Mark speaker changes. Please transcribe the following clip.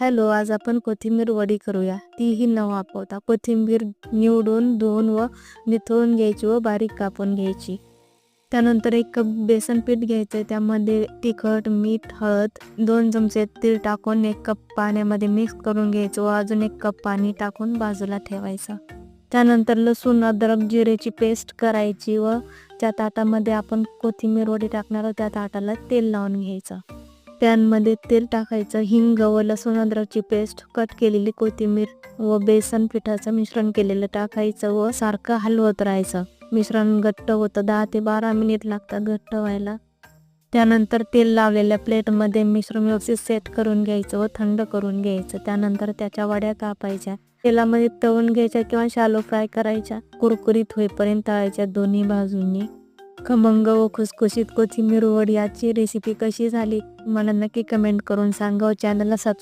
Speaker 1: Hello आज आपण कोथिंबीर वडी करूया. तीही न वापरता कोथिंबीर निवडून धुवून व निथळून घ्यायची व बारीक कापून घ्यायची. त्यानंतर एक कप बेसन पीठ घ्यायचं त्यामध्ये तिखट मीठ हळद दोन चमचे तीळ टाकून एक कप पाण्यामध्ये मिक्स करून घ्यायचं व अजून एक कप पाणी टाकून बाजूला ठेवायचं. त्यानंतर लसूण अद्रक जिरेची पेस्ट करायची व त्या ताटामध्ये आपण कोथिंबीर वडी टाकणार त्या ताटाला तेल लावून घ्यायचं. पॅनमध्ये तेल टाकायचं हिंग व लसूण अद्रकची पेस्ट कट केलेली कोथिंबीर व बेसन पिठाचं मिश्रण केलेलं टाकायचं व सारखं हलवत राहायचं. मिश्रण घट्ट होतं दहा ते बारा मिनिट लागतात घट्ट व्हायला. त्यानंतर तेल लावलेल्या प्लेटमध्ये मिश्रण व्यवस्थित सेट करून घ्यायचं व थंड करून घ्यायचं. त्यानंतर त्याच्या वड्या कापायच्या. तेलामध्ये तळून घ्यायच्या किंवा शालो फ्राय करायच्या. कुरकुरीत होईपर्यंत तळायच्या दोन्ही बाजूंनी. खमंग व खुसखुशीत कोथिंबीर वड याची रेसिपी कशी झाली? मला नक्की कमेंट करून सांगा व चॅनलला सबस्क्राईब